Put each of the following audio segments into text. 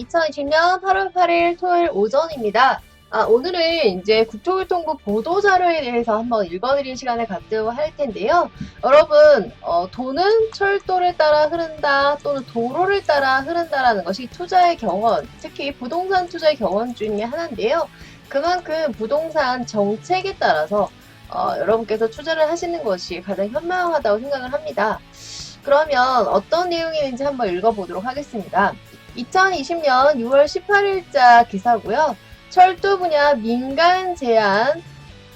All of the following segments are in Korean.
2020년 8월 8일 토요일 오전입니다. 아, 오늘은 이제 국토교통부 보도자료에 대해서 한번 읽어드릴 시간을 갖도록 할 텐데요. 여러분, 어, 돈은 철도를 따라 흐른다 또는 도로를 따라 흐른다라는 것이 투자의 경원, 특히 부동산 투자의 경원 중에 하나인데요. 그만큼 부동산 정책에 따라서 어, 여러분께서 투자를 하시는 것이 가장 현명하다고 생각을 합니다. 그러면 어떤 내용이 있는지 한번 읽어보도록 하겠습니다. 2020년 6월 18일자 기사고요. 철도 분야 민간 제한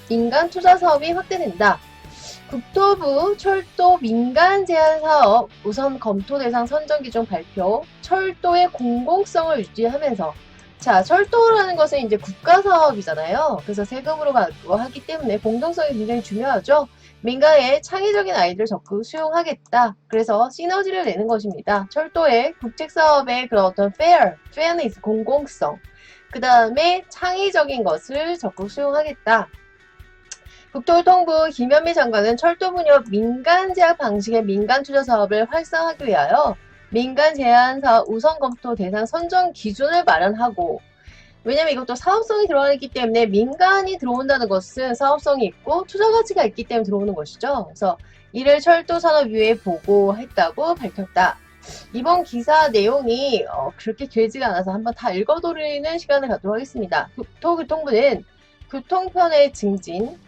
민간 투자 사업이 확대된다. 국토부 철도 민간 제한 사업 우선 검토 대상 선정 기준 발표, 철도의 공공성을 유지하면서 자, 철도라는 것은 이제 국가 사업이잖아요. 그래서 세금으로 가고 하기 때문에 공정성이 굉장히 중요하죠. 민간의 창의적인 아이디어를 적극 수용하겠다. 그래서 시너지를 내는 것입니다. 철도의 국책 사업의 그런 어떤 fair, fairness, 공공성. 그 다음에 창의적인 것을 적극 수용하겠다. 국토교통부 김현미 장관은 철도 분야 민간 제약 방식의 민간 투자 사업을 활성화하기 위하여 민간 제한 사업 우선 검토 대상 선정 기준을 마련하고 왜냐면 이것도 사업성이 들어가 있기 때문에 민간이 들어온다는 것은 사업성이 있고 투자 가치가 있기 때문에 들어오는 것이죠. 그래서 이를 철도산업위에 보고했다고 밝혔다. 이번 기사 내용이 어, 그렇게 길지가 않아서 한번 다 읽어드리는 시간을 갖도록 하겠습니다. 국토교통부는 교통편의 증진,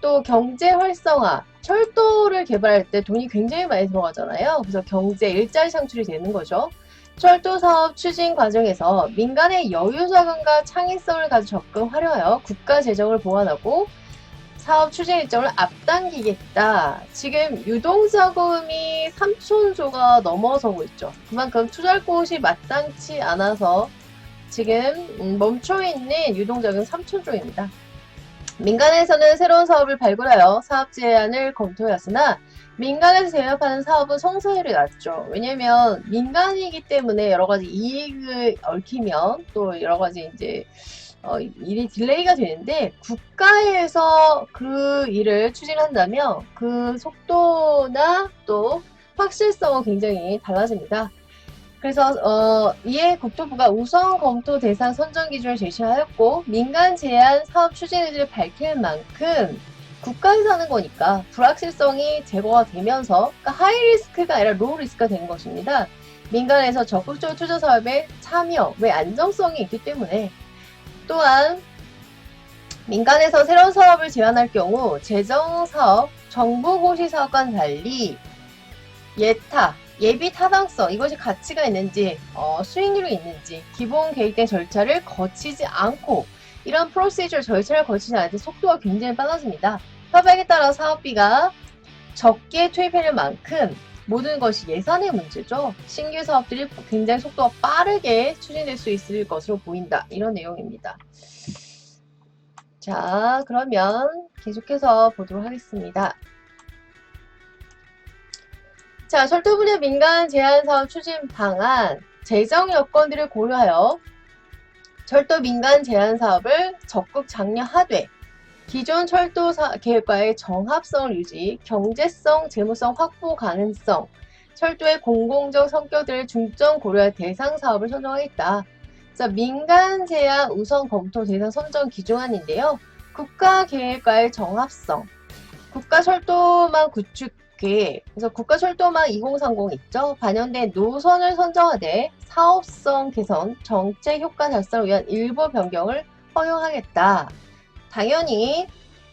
또 경제 활성화, 철도를 개발할 때 돈이 굉장히 많이 들어가잖아요. 그래서 경제 일자리 창출이 되는 거죠. 철도 사업 추진 과정에서 민간의 여유 자금과 창의성을 가져 적극 활용하여 국가 재정을 보완하고 사업 추진 일정을 앞당기겠다. 지금 유동자금이 3천조가 넘어서고 있죠. 그만큼 투자할 곳이 마땅치 않아서 지금 음, 멈춰있는 유동자금 3천조입니다. 민간에서는 새로운 사업을 발굴하여 사업 제안을 검토했으나 민간에서 제협하는 사업은 성사율이 낮죠. 왜냐면 민간이기 때문에 여러 가지 이익을 얽히면 또 여러 가지 이제 어, 일이 딜레이가 되는데 국가에서 그 일을 추진한다면 그 속도나 또 확실성은 굉장히 달라집니다. 그래서 어, 이에 국토부가 우선 검토 대상 선정 기준을 제시하였고 민간 제한 사업 추진 의지를 밝힐 만큼 국가에서 하는 거니까 불확실성이 제거가 되면서 그러니까 하이 리스크가 아니라 로우 리스크가 되는 것입니다. 민간에서 적극적으로 투자 사업에 참여, 왜 안정성이 있기 때문에 또한 민간에서 새로운 사업을 제안할 경우 재정 사업, 정부 고시 사업과는 달리 예타, 예비 타당성 이것이 가치가 있는지 어, 수익률이 있는지 기본 계획된 절차를 거치지 않고 이런 프로시저 절차를 거치지 않을 때 속도가 굉장히 빨라집니다. 협약에 따라 사업비가 적게 투입해낼 만큼 모든 것이 예산의 문제죠. 신규 사업들이 굉장히 속도가 빠르게 추진될 수 있을 것으로 보인다. 이런 내용입니다. 자, 그러면 계속해서 보도록 하겠습니다. 자, 철도 분야 민간 제한 사업 추진 방안, 재정 여건들을 고려하여 철도 민간 제한 사업을 적극 장려하되 기존 철도 사- 계획과의 정합성을 유지, 경제성, 재무성 확보 가능성, 철도의 공공적 성격들을 중점 고려할 대상 사업을 선정하겠다. 자, 민간 제한 우선 검토 대상 선정 기준안인데요. 국가 계획과의 정합성, 국가 철도망 구축 그래서 국가 철도망 2030 있죠. 반영된 노선을 선정하되 사업성 개선, 정책 효과 달성을 위한 일부 변경을 허용하겠다. 당연히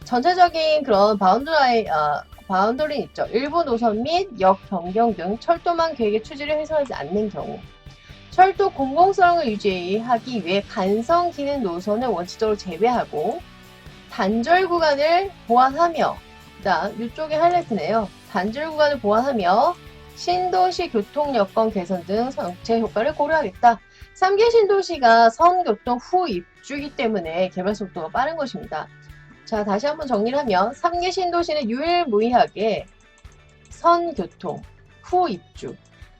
전체적인 그런 바운드라인, 아, 바운더리 있죠. 일부 노선 및 역 변경 등 철도망 계획의 추진을 해소하지 않는 경우 철도 공공성을 유지하기 위해 간성 기능 노선을 원칙적으로 제외하고 단절 구간을 보완하며 그다음 이쪽에 하이라이트네요. 단절 구간을 보완하며 신도시 교통 여건 개선 등 정책 효과를 고려하겠다. 3개 신도시가 선교통 후 입주이기 때문에 개발 속도가 빠른 것입니다. 자, 다시 한번 정리를 하면 3개 신도시는 유일무이하게 선교통 후 입주.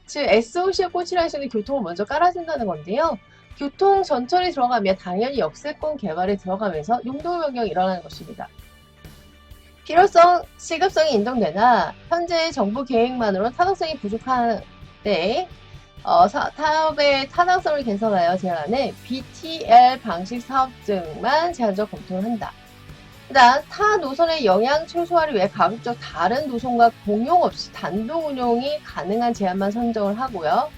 즉 SOC에 꽂히라 하시는 교통을 먼저 깔아준다는 건데요. 교통 전철이 들어가면 당연히 역세권 개발에 들어가면서 용도 변경이 일어나는 것입니다. 필요성, 시급성이 인정되나 현재 정부 계획만으로 타당성이 부족한 때 어, 사, 사업의 타당성을 개선하여 제안하는 BTL 방식 사업 등만 제한적 검토를 한다. 일단 타 노선의 영향 최소화를 위해 가급적 다른 노선과 공용 없이 단독 운용이 가능한 제한만 선정을 하고요.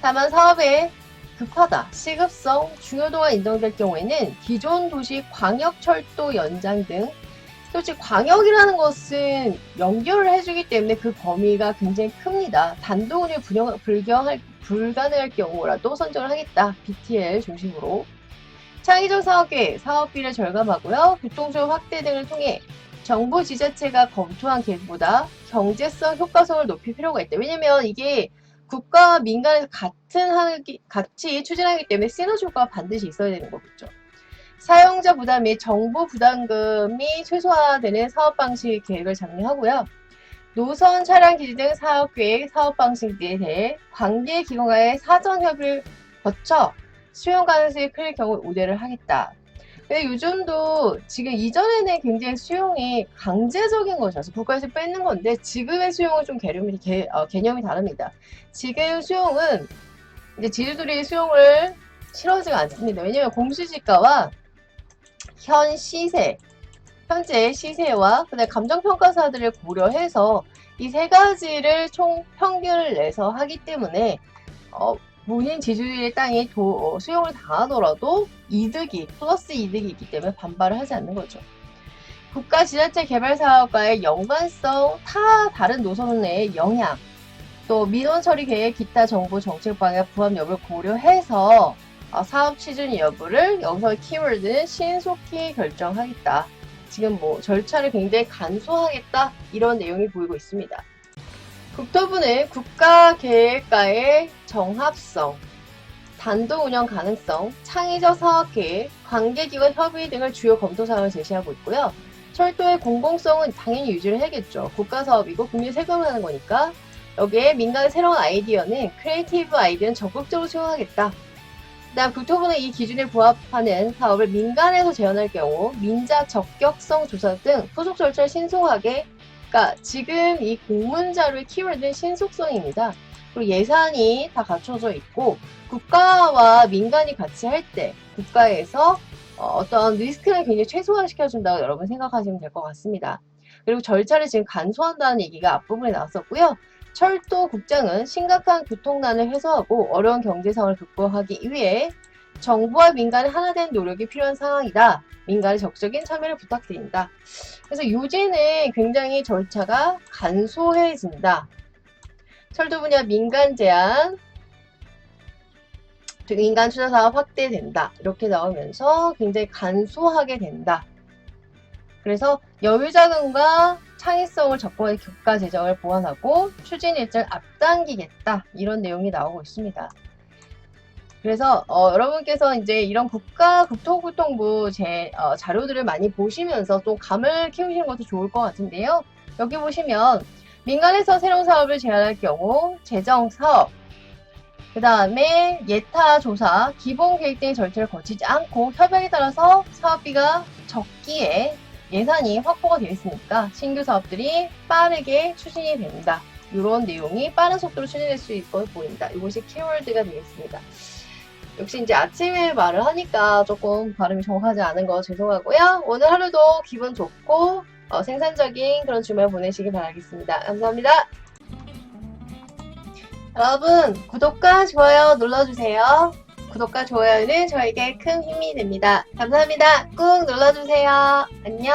다만 사업의 급하다, 시급성, 중요도가 인정될 경우에는 기존 도시 광역철도 연장 등 솔직히 광역이라는 것은 연결을 해주기 때문에 그 범위가 굉장히 큽니다. 단독 운영이 불경, 불경할, 불가능할 경우라도 선정을 하겠다. BTL 중심으로. 창의적 사업계획, 사업비를 절감하고요. 교통수요 확대 등을 통해 정부 지자체가 검토한 계획보다 경제성, 효과성을 높일 필요가 있다. 왜냐면 이게 국가와 민간에서 같은 하기, 같이 추진하기 때문에 시너지 효과가 반드시 있어야 되는 거겠죠. 사용자 부담 및 정부 부담금이 최소화되는 사업 방식 계획을 장려하고요. 노선 차량 기지 등 사업 계획, 사업 방식에 대해 관계 기관과의 사전 협의를 거쳐 수용 가능성이 클 경우 우대를 하겠다. 요즘도 지금 이전에는 굉장히 수용이 강제적인 것이어서 국가에서 뺏는 건데 지금의 수용은 좀 개념이, 개, 어, 개념이 다릅니다. 지금 수용은 이제 지주들이 수용을 싫어하지가 않습니다. 왜냐면 공시지가와 현 시세, 현재 시세와 그다음 감정평가사들을 고려해서 이 세 가지를 총 평균을 내서 하기 때문에 어, 본인 지주의 땅이 도, 어, 수용을 당하더라도 이득이 플러스 이득이 있기 때문에 반발을 하지 않는 거죠. 국가 지자체 개발 사업과의 연관성, 타 다른 노선의 영향, 또 민원 처리 계획, 기타 정보 정책 방향 부합 여부를 고려해서 어, 사업 취준 여부를 여기서 키워드는 신속히 결정하겠다. 지금 뭐 절차를 굉장히 간소하겠다 이런 내용이 보이고 있습니다. 국토부는 국가계획과의 정합성, 단독 운영 가능성, 창의적 사업 계획, 관계기관 협의 등을 주요 검토 사항을 제시하고 있고요. 철도의 공공성은 당연히 유지를 해야겠죠. 국가 사업이고 국민 세금을 하는 거니까 여기에 민간의 새로운 아이디어는 크리에이티브 아이디어는 적극적으로 수용하겠다. 그다음 국토부는 이 기준에 부합하는 사업을 민간에서 제안할 경우 민자 적격성 조사 등 소속 절차를 신속하게 그러니까 지금 이 공문 자료의 키워드는 신속성입니다. 그리고 예산이 다 갖춰져 있고 국가와 민간이 같이 할 때 국가에서 어, 떤 리스크를 굉장히 최소화시켜준다고 여러분 생각하시면 될 것 같습니다. 그리고 절차를 지금 간소한다는 얘기가 앞부분에 나왔었고요. 철도 국장은 심각한 교통난을 해소하고 어려운 경제 상황을 극복하기 위해 정부와 민간의 하나된 노력이 필요한 상황이다. 민간의 적극적인 참여를 부탁드린다. 그래서 요지는 굉장히 절차가 간소해진다. 철도 분야 민간 제한, 민간 투자 사업 확대된다. 이렇게 나오면서 굉장히 간소하게 된다. 그래서 여유 자금과 창의성을 적극하게 국가 재정을 보완하고 추진 일정을 앞당기겠다. 이런 내용이 나오고 있습니다. 그래서 어, 여러분께서 이제 이런 국가 국토교통부 제 어, 자료들을 많이 보시면서 또 감을 키우시는 것도 좋을 것 같은데요. 여기 보시면 민간에서 새로운 사업을 제안할 경우 재정 사업, 그 다음에 예타 조사, 기본 계획 등의 절차를 거치지 않고 협약에 따라서 사업비가 적기에 예산이 확보가 되어 있으니까 신규 사업들이 빠르게 추진이 됩니다. 이런 내용이 빠른 속도로 추진될 수 것으로 보입니다. 이것이 키워드가 되겠습니다. 역시 이제 아침에 말을 하니까 조금 발음이 정확하지 않은 거 죄송하고요. 오늘 하루도 기분 좋고 어, 생산적인 그런 주말 보내시길 바라겠습니다. 감사합니다. 여러분 구독과 좋아요 눌러주세요. 구독과 좋아요는 저에게 큰 힘이 됩니다. 감사합니다. 꾹 눌러주세요. 안녕.